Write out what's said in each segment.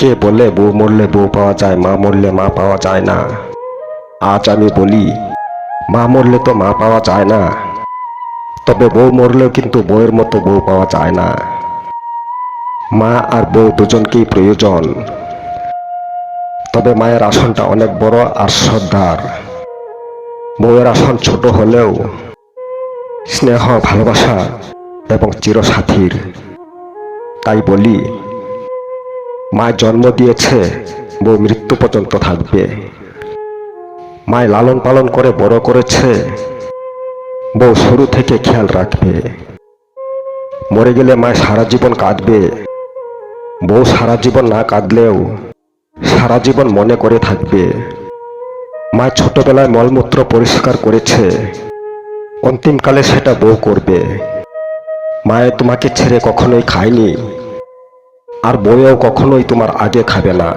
কে বলে বউ মরলে বউ পাওয়া যায়, মা মরলে মা পাওয়া যায় না। আজ আমি বলি, মা মরলে তো মা পাওয়া যায় না। তবে বউ মরলেও কিন্তু বউয়ের মতো বউ পাওয়া যায় না। মা আর বউ দুজনকেই প্রয়োজন। তবে মায়ের আসনটা অনেক বড় আর শ্রদ্ধার। বউয়ের আসন ছোট হলেও স্নেহ, ভালোবাসা এবং চিরসাথীর। তাই বলি মা জন্ম দিয়েছে, বউ মৃত্যু পর্যন্ত থাকবে। মায় লালন পালন করে, বড় করেছে, বউ শুরু থেকে খেয়াল রাখবে। মরে গেলে মায় সারা জীবন কাঁদবে। বউ সারা জীবন না কাঁদলেও সারা জীবন মনে করে থাকবে। মা ছোটবেলায় মলমূত্র পরিষ্কার করেছে। অন্তিমকালে সেটা বউ করবে। মায়ে তোমাকে ছেড়ে কখনোই খায়নি। আর বউয়েও কখনোই তোমার আগে খাবে না।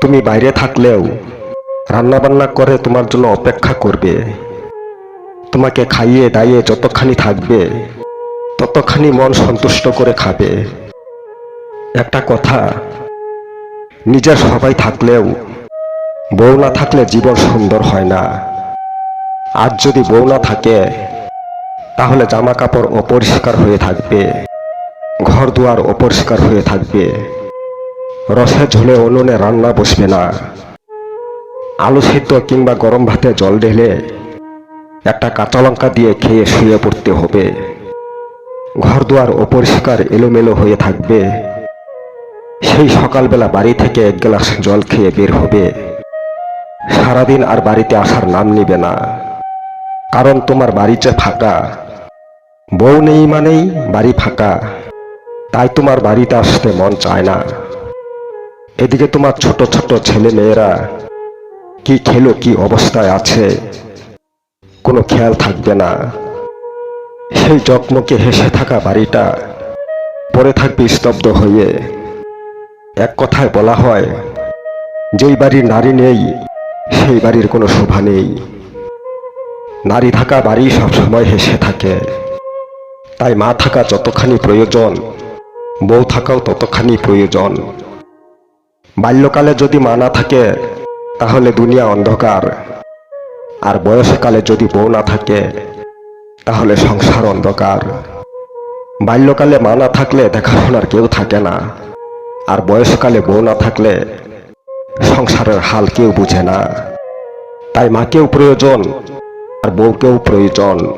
তুমি বাইরে থাকলেও রান্নাবান্না করে তোমার জন্য অপেক্ষা করবে। তোমাকে খাইয়ে দাইয়ে যতখানি থাকবে, ততখানি মন সন্তুষ্ট করে খাবে। একটা কথা, নিজের সবাই থাকলেও বউ না থাকলে জীবন সুন্দর হয় না। আর যদি বউ না থাকে, তাহলে জামা কাপড় অপরিষ্কার হয়ে থাকবে। ঘর দুয়ার অপরিষ্কার হয়ে থাকবে। রসে ঝোলে উনুনে রান্না বসবে না। আলু সিদ্ধ কিংবা গরম ভাতে জল ঢেলে একটা কাঁচা লঙ্কা দিয়ে খেয়ে শুয়ে পড়তে হবে। ঘর দুয়ার অপরিষ্কার এলোমেলো হয়ে থাকবে। সেই সকালবেলা বাড়ি থেকে এক গ্লাস জল খেয়ে বের হবে। সারাদিন আর বাড়িতে আসার নাম নিবে না। কারণ তোমার বাড়িতে ফাঁকা, বউ নেই মানেই বাড়ি ফাঁকা। তাই তোমার বাড়িতে আসতে মন চায় না। এদিকে তোমার ছোট ছোট ছেলে মেয়েরা কি খেলো, কি অবস্থায় আছে, কোনো খেয়াল থাকবে না। সেই জকমকে হেসে থাকা বাড়িটা পরে থাকবে স্তব্ধ হয়ে। এক কথায় বলা হয়, যেই বাড়ির নারী নেই, সেই বাড়ির কোনো শোভা নেই। নারী থাকা বাড়ি সবসময় হেসে থাকে। তাই মা থাকা যতখানি প্রয়োজন বউ থাকাও ততখানি প্রয়োজন। বাল্যকালে যদি মা না থাকে, তাহলে দুনিয়া অন্ধকার। আর বয়সকালে যদি বউ না থাকে, তাহলে সংসার অন্ধকার। বাল্যকালে মা না থাকলে দেখাশোনার কেউ থাকে না। আর বয়সকালে বউ না থাকলে সংসারের হাল কেউ বুঝে না। তাই মাকেও প্রয়োজন, আর বউকেও প্রয়োজন।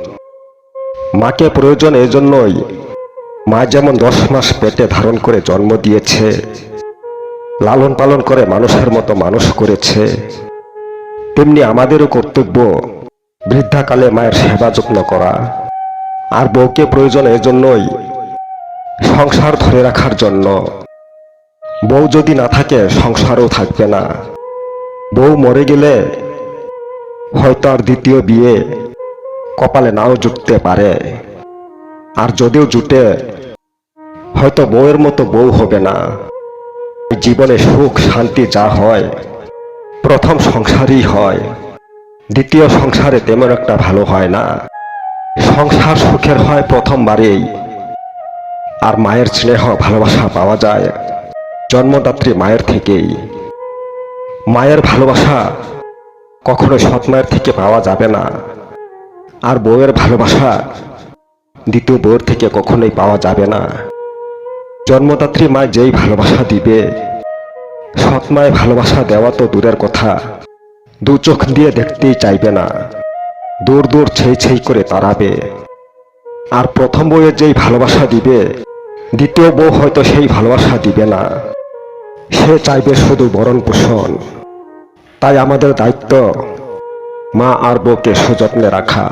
মাকে প্রয়োজন এজন্যই মা যেমন দশ মাস পেটে ধারণ করে জন্ম দিয়েছে, লালন পালন করে মানুষের মতো মানুষ করেছে, তেমনি আমাদেরও কর্তব্য বৃদ্ধাকালে মায়ের সেবা যত্ন করা। আর বউকে প্রয়োজন এজন্যই সংসার ধরে রাখার জন্য। বউ যদি না থাকে, সংসারও থাকবে না। বউ মরে গেলে হয়তো আর দ্বিতীয় বিয়ে কপালে নাও জুটতে পারে। আর যদিও জুটে হয়তো বউয়ের মতো বউ হবে না। জীবনে সুখ, শান্তি যা হয়, প্রথম সংসারই হয়। দ্বিতীয় সংসারে তেমন একটা ভালো হয় না। সংসার সুখের হয় প্রথমবারেই। আর মায়ের স্নেহ, ভালোবাসা পাওয়া যায়। জন্মদাত্রী মায়ের থেকেই। মায়ের ভালোবাসা কখনো সৎ মায়ের থেকে পাওয়া যাবে না। আর বউয়ের ভালোবাসা দ্বিতীয় বউয়ের থেকে কখনোই পাওয়া যাবে না। জন্মদাত্রী মা যেই ভালোবাসা দিবে, সৎ মায় ভালোবাসা দেওয়া তো দূরের কথা। দু চোখ দিয়ে দেখতেই চাইবে না, দূর দূর ছেই ছেই করে তাড়াবে আর প্রথম বউয়ে যেই ভালোবাসা দিবে, দ্বিতীয় বউ হয়তো সেই ভালোবাসা দিবে না। সে চাইবে শুধু বরণ পোষণ। তাই আমাদের দায়িত্ব মা আর বউকে সযত্নে রাখা।